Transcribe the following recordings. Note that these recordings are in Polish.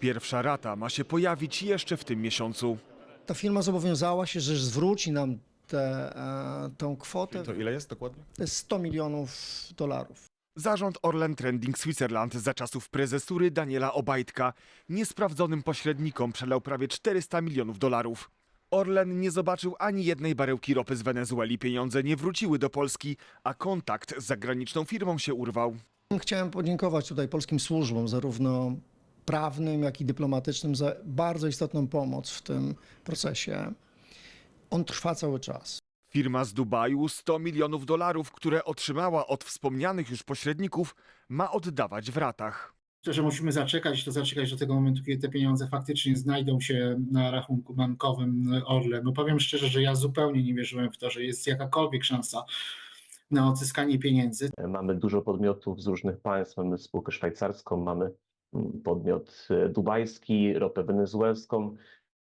Pierwsza rata ma się pojawić jeszcze w tym miesiącu. Ta firma zobowiązała się, że zwróci nam tę e, tą kwotę. To ile jest dokładnie? To jest 100 milionów dolarów. Zarząd Orlen Trending Switzerland za czasów prezesury Daniela Obajtka niesprawdzonym pośrednikom przelał prawie 400 milionów dolarów. Orlen nie zobaczył ani jednej barełki ropy z Wenezueli, pieniądze nie wróciły do Polski, a kontakt z zagraniczną firmą się urwał. Chciałem podziękować tutaj polskim służbom, zarówno prawnym, jak i dyplomatycznym, za bardzo istotną pomoc w tym procesie. On trwa cały czas. Firma z Dubaju 100 milionów dolarów, które otrzymała od wspomnianych już pośredników, ma oddawać w ratach. To, że musimy zaczekać, to zaczekać do tego momentu, kiedy te pieniądze faktycznie znajdą się na rachunku bankowym Orlen. No powiem szczerze, że ja zupełnie nie wierzyłem w to, że jest jakakolwiek szansa na odzyskanie pieniędzy. Mamy dużo podmiotów z różnych państw, mamy spółkę szwajcarską, mamy podmiot e, dubajski, ropę wenezuelską.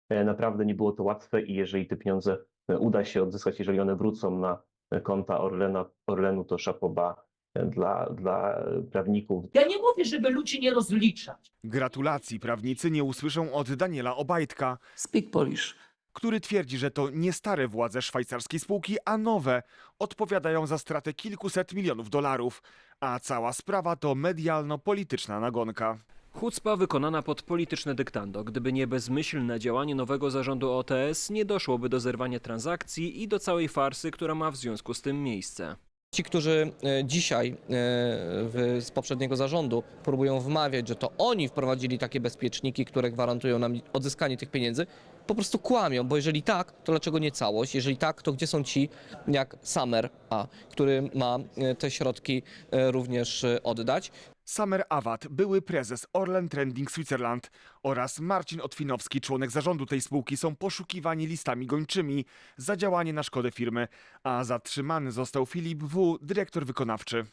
E, Naprawdę nie było to łatwe i jeżeli te pieniądze e, uda się odzyskać, jeżeli one wrócą na konta Orlena, Orlenu, to szapoba dla, dla prawników, Ja nie mówię, żeby ludzi nie rozliczać. Gratulacji prawnicy nie usłyszą od Daniela Obajtka, Speak Polish. Który twierdzi, że to nie stare władze szwajcarskiej spółki, a nowe odpowiadają za stratę kilkuset milionów dolarów, a cała sprawa to medialno-polityczna nagonka. Chucpa wykonana pod polityczne dyktando. Gdyby nie bezmyślne działanie nowego zarządu OTS, nie doszłoby do zerwania transakcji i do całej farsy, która ma w związku z tym miejsce. Ci, którzy e, dzisiaj e, w, z poprzedniego zarządu próbują wmawiać, że to oni wprowadzili takie bezpieczniki, które gwarantują nam odzyskanie tych pieniędzy, po prostu kłamią, bo jeżeli tak, to dlaczego nie całość? Jeżeli tak, to gdzie są ci jak Summer A, który ma e, te środki e, również e, oddać? Samer Awad, były prezes Orlen Trending Switzerland oraz Marcin Otwinowski, członek zarządu tej spółki, są poszukiwani listami gończymi za działanie na szkodę firmy, a zatrzymany został Filip W., dyrektor wykonawczy.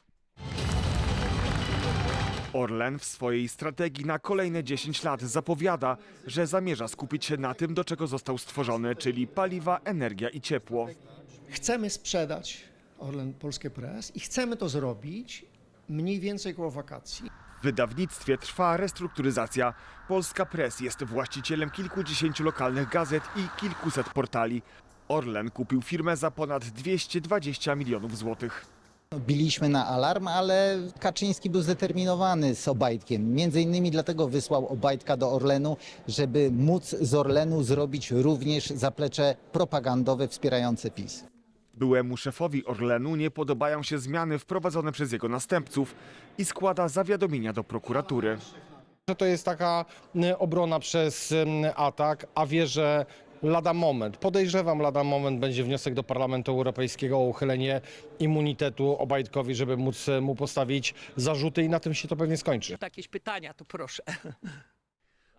Orlen w swojej strategii na kolejne 10 lat zapowiada, że zamierza skupić się na tym, do czego został stworzony, czyli paliwa, energia i ciepło. Chcemy sprzedać Orlen Polskie Press i chcemy to zrobić mniej więcej koło wakacji. W wydawnictwie trwa restrukturyzacja. Polska Press jest właścicielem kilkudziesięciu lokalnych gazet i kilkuset portali. Orlen kupił firmę za ponad 220 milionów złotych. Biliśmy na alarm, ale Kaczyński był zdeterminowany z Obajtkiem. Między innymi dlatego wysłał Obajtka do Orlenu, żeby móc z Orlenu zrobić również zaplecze propagandowe wspierające PiS. Byłemu szefowi Orlenu nie podobają się zmiany wprowadzone przez jego następców i składa zawiadomienia do prokuratury. Że to jest taka y, obrona przez y, atak, a wie, że lada moment, podejrzewam lada moment będzie wniosek do Parlamentu Europejskiego o uchylenie immunitetu Obajtkowi, żeby móc y, mu postawić zarzuty i na tym się to pewnie skończy. Jakieś pytania, to proszę.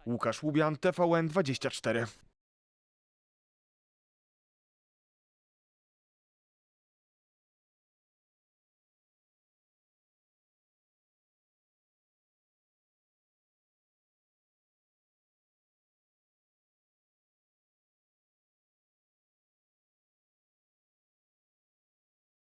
Łukasz Łubian, TVN 24.